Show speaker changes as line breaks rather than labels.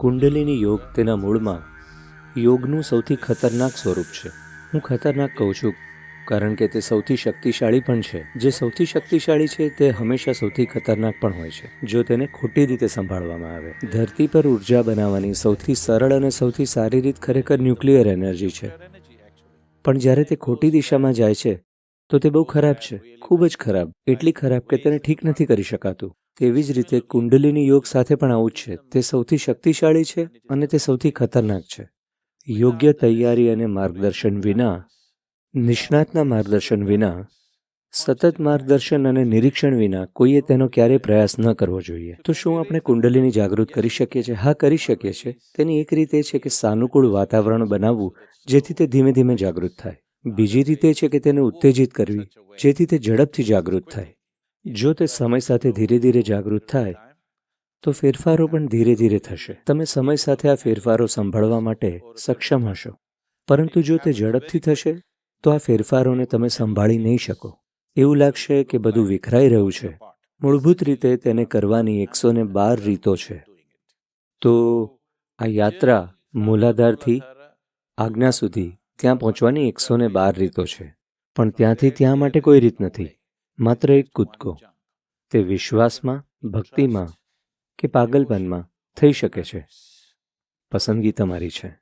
કુંડલિની યોગ તેના મૂળમાં યોગનું સૌથી ખતરનાક સ્વરૂપ છે. હું ખતરનાક કહું છું, કારણ કે તે સૌથી શક્તિશાળી પણ છે. જે સૌથી શક્તિશાળી છે તે હંમેશા સૌથી ખતરનાક પણ હોય છે. જો તેને ખોટી રીતે સંભાળવામાં આવે. ધરતી પર ઊર્જા બનાવવાની સૌથી સરળ અને સૌથી સારી રીત ખરેખર ન્યુક્લિયર એનર્જી છે. પણ જ્યારે તે ખોટી દિશામાં જાય છે તો તે બહુ ખરાબ છે, ખૂબ જ ખરાબ. એટલી ખરાબ કે તેને ઠીક નથી કરી શકાતું. તેવી જ રીતે કુંડલીની યોગ સાથે પણ આવું જ છે. તે સૌથી શક્તિશાળી છે અને તે સૌથી ખતરનાક છે. યોગ્ય તૈયારી અને માર્ગદર્શન વિના, નિષ્ણાતના માર્ગદર્શન વિના, સતત માર્ગદર્શન અને નિરીક્ષણ વિના કોઈએ તેનો ક્યારેય પ્રયાસ ન કરવો જોઈએ. તો શું આપણે કુંડલીની જાગૃત કરી શકીએ છીએ? હા, કરી શકીએ છીએ. તેની એક રીત એ છે કે સાનુકૂળ વાતાવરણ બનાવવું, જેથી તે ધીમે ધીમે જાગૃત થાય. બીજી રીતે છે કે તેને ઉત્તેજિત કરવી, જેથી તે ઝડપથી જાગૃત થાય. જો તે સમય સાથે ધીરે ધીરે જાગૃત થાય, તો ફેરફારો પણ ધીરે ધીરે થશે. તમે સમય સાથે આ ફેરફારો સંભાળવા માટે સક્ષમ હશો. પરંતુ જો તે ઝડપથી થશે, તો આ ફેરફારોને તમે સંભાળી નહીં શકો. એવું લાગશે કે બધું વિખરાઈ રહ્યું છે. મૂળભૂત રીતે તેને કરવાની એકસો ને બાર રીતો છે. તો આ યાત્રા મૂલાધારથી આજ્ઞા સુધી ત્યાં પહોંચવાની એકસો ને બાર રીતો છે, પણ ત્યાંથી ત્યાં માટે કોઈ રીત નથી, માત્ર એક કૂદકો. તે વિશ્વાસમાં, ભક્તિમાં કે પાગલપનમાં થઈ શકે છે. પસંદગી તમારી છે.